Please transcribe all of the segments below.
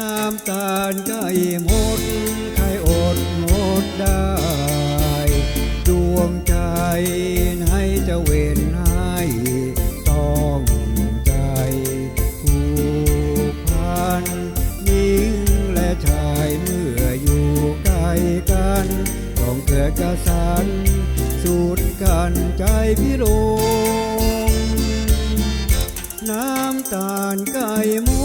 น้ำตาลใกล้หมดใครอดหมดได้ ดวงใจให้จะเวนให้ต้องใจผูกพันยิงและชายเมื่ออยู่ใกล้กันต้องเกิดกระสันสุดกันใจพิโรมน้ำตาลไก่มู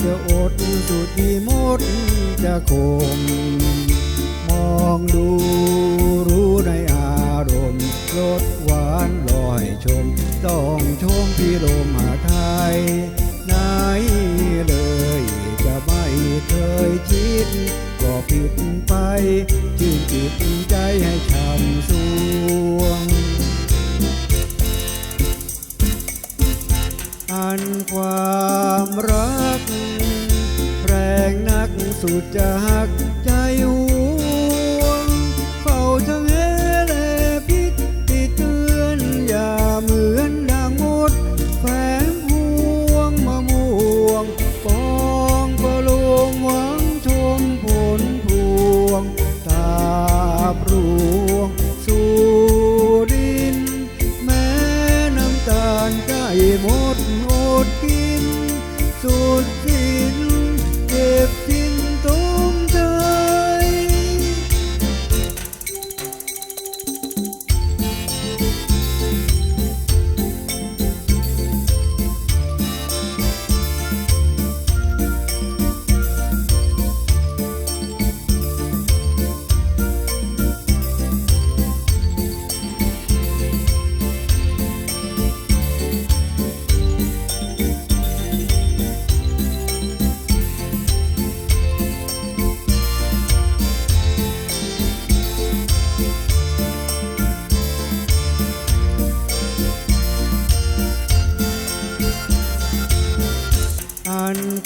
จะอดสุดที่มดจะคม มองดูรู้ในอารมณ์รสหวานลอยชม ต้องชมพี่ลมหาไทยไหนเลยจะไม่เคยคิด ก็ผิดไปชื่นจิตใจให้ช้ำสู ความรัก แรงนักสุดจัก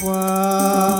qua.